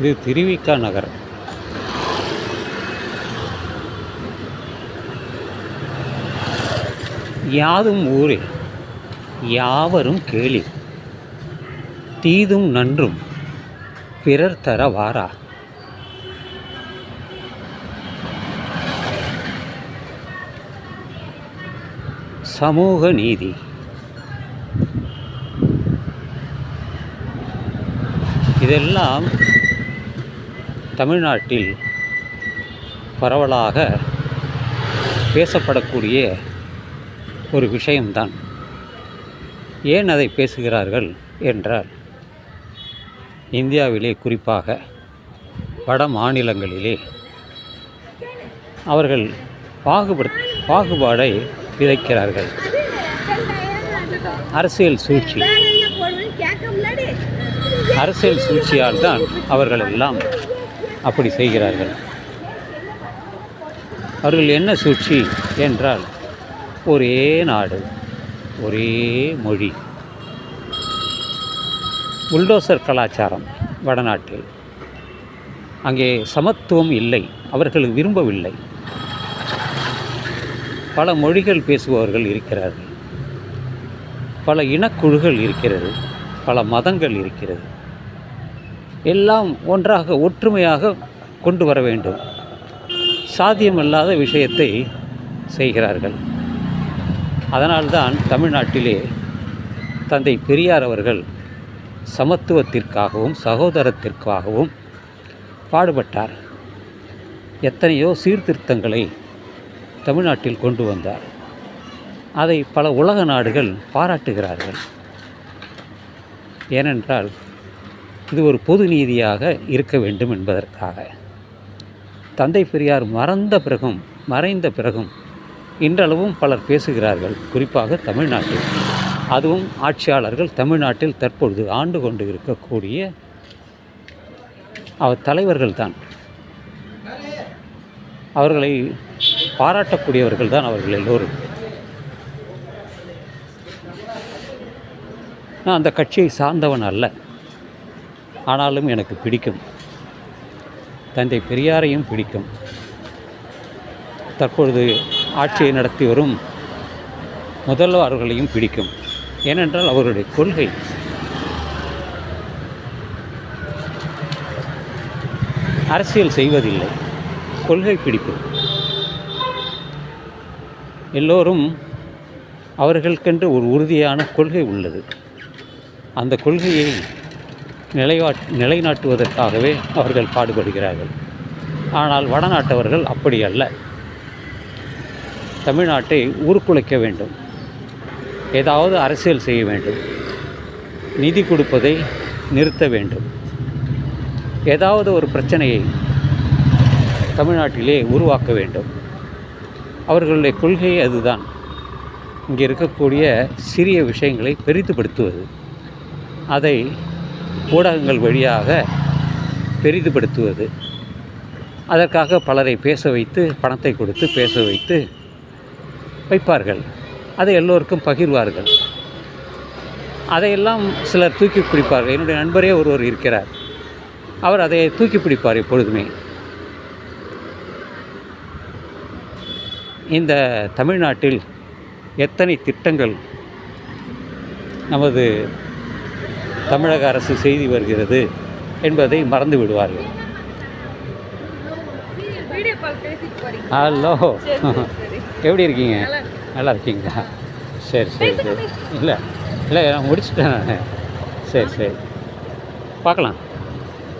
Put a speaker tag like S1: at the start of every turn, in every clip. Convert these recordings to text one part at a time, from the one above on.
S1: இது திருவிக்கா நகர். யாதும் ஊரே யாவரும் கேளி தீதும் நன்றும் பிறர் தர வாரா. சமூக நீதி. இதெல்லாம் தமிழ்நாட்டில் பரவலாக பேசப்படக்கூடிய ஒரு விஷயம்தான். ஏன் அதை பேசுகிறார்கள் என்றால் இந்தியாவிலே குறிப்பாக வட மாநிலங்களிலே அவர்கள் பாகுபடு பாகுபாடை விதைக்கிறார்கள். அரசியல் சூழ்ச்சி. அரசியல் சூழ்ச்சியால் தான் அவர்கள் எல்லாம் அப்படி செய்கிறார்கள். அவர்கள் என்ன சூழ்ச்சி என்றால் ஒரே நாடு ஒரே மொழி. புல்டோசர் கலாச்சாரம் வடநாட்டில். அங்கே சமத்துவம் இல்லை அவர்கள் விரும்பவில்லை. பல மொழிகள் பேசுபவர்கள் இருக்கிறார்கள். பல இனக்குழுகள் இருக்கிறது பல மதங்கள் இருக்கிறது. எல்லாம் ஒன்றாக ஒற்றுமையாக கொண்டு வர வேண்டும். சாத்தியமல்லாத விஷயத்தை செய்கிறார்கள். அதனால்தான் தமிழ்நாட்டிலே தந்தை பெரியார் அவர்கள் சமத்துவத்திற்காகவும் சகோதரத்திற்காகவும் பாடுபட்டார். எத்தனையோ சீர்திருத்தங்களை தமிழ்நாட்டில் கொண்டு வந்தார். அதை பல உலக நாடுகள் பாராட்டுகிறார்கள். ஏனென்றால் இது ஒரு பொது நீதியாக இருக்க வேண்டும் என்பதற்காக. தந்தை பெரியார் மறந்த பிறகும் மறைந்த பிறகும் இன்றளவும் பலர் பேசுகிறார்கள். குறிப்பாக தமிழ்நாட்டில். அதுவும் ஆட்சியாளர்கள் தமிழ்நாட்டில் தற்பொழுது ஆண்டு கொண்டு இருக்கக்கூடிய அவர் தலைவர்கள் தான். அவர்களை பாராட்டக்கூடியவர்கள் தான் அவர்கள் எல்லோரும். நான் அந்த கட்சியை சார்ந்தவன் அல்ல. ஆனாலும் எனக்கு பிடிக்கும். தந்தை பெரியாரையும் பிடிக்கும். தற்பொழுது ஆட்சியை நடத்தி வரும் முதல்வர்களையும் பிடிக்கும். ஏனென்றால் அவருடைய கொள்கை. அரசியல் செய்வதில்லை. கொள்கை பிடிப்பு. எல்லோரும் அவர்களுக்கென்று ஒரு உறுதியான கொள்கை உள்ளது. அந்த கொள்கையை நிலைவா நிலைநாட்டுவதற்காகவே அவர்கள் பாடுபடுகிறார்கள். ஆனால் வடநாட்டவர்கள் அப்படி அல்ல. தமிழ்நாட்டை உருக்குலைக்க வேண்டும். ஏதாவது அரசியல் செய்ய வேண்டும். நிதி கொடுப்பதை நிறுத்த வேண்டும். ஏதாவது ஒரு பிரச்சனையை தமிழ்நாட்டிலே உருவாக்க வேண்டும். அவர்களுடைய கொள்கை அதுதான். இங்கே இருக்கக்கூடிய சிறிய விஷயங்களை பெரிதுபடுத்துவது. அதை ஊடகங்கள் வழியாக பெரிதுபடுத்துவது. அதற்காக பலரை பேச வைத்து பணத்தை கொடுத்து பேச வைத்து வைப்பார்கள். அதை எல்லோருக்கும் பகிர்வார்கள். அதையெல்லாம் சிலர் தூக்கி பிடிப்பார்கள். என்னுடைய நண்பரே ஒருவர் இருக்கிறார். அவர் அதை தூக்கி பிடிப்பார் எப்பொழுதுமே. இந்த தமிழ்நாட்டில் எத்தனை திட்டங்கள் நமது தமிழக அரசு செய்து வருகிறது என்பதை மறந்து விடுவார்கள். ஹலோ. எப்படி இருக்கீங்க?
S2: நல்லா இருக்கு.
S1: நல்லா இருக்கீங்களா? சரி சரி சரி. இல்லை இல்லை நான் முடிச்சிட்டேன் நான். சரி சரி. பார்க்கலாம்.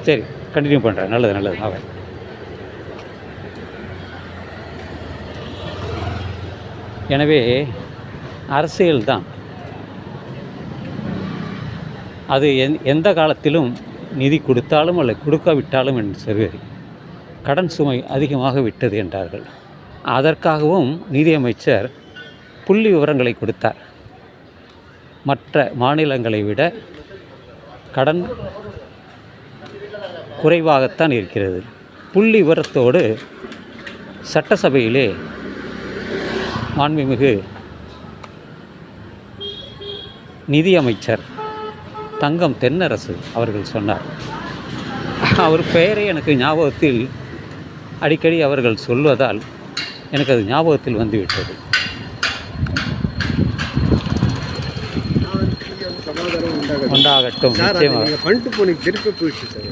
S1: சரி கண்டினியூ பண்ணுறேன் நல்லது நல்லது. அவன் எனவே அரசியல் தான் அது எந் எந்த காலத்திலும் நிதி கொடுத்தாலும் அல்ல கொடுக்காவிட்டாலும் என்று சரி கடன் சுமை அதிகமாக விட்டது என்றார்கள். அதற்காகவும் நிதியமைச்சர் புள்ளி விவரங்களை கொடுத்தார். மற்ற மாநிலங்களை விட கடன் குறைவாகத்தான் இருக்கிறது. புள்ளி விவரத்தோடு சட்டசபையிலே மாண்புமிகு நிதியமைச்சர் தங்கம் தென்னரசு அவர்கள் சொன்னார். அவர் பெயரை எனக்கு ஞாபகத்தில் அடிக்கடி அவர்கள் சொல்வதால் எனக்கு அது ஞாபகத்தில் வந்துவிட்டது. உண்டாகட்டும்.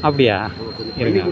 S1: அப்படியா? இருங்க.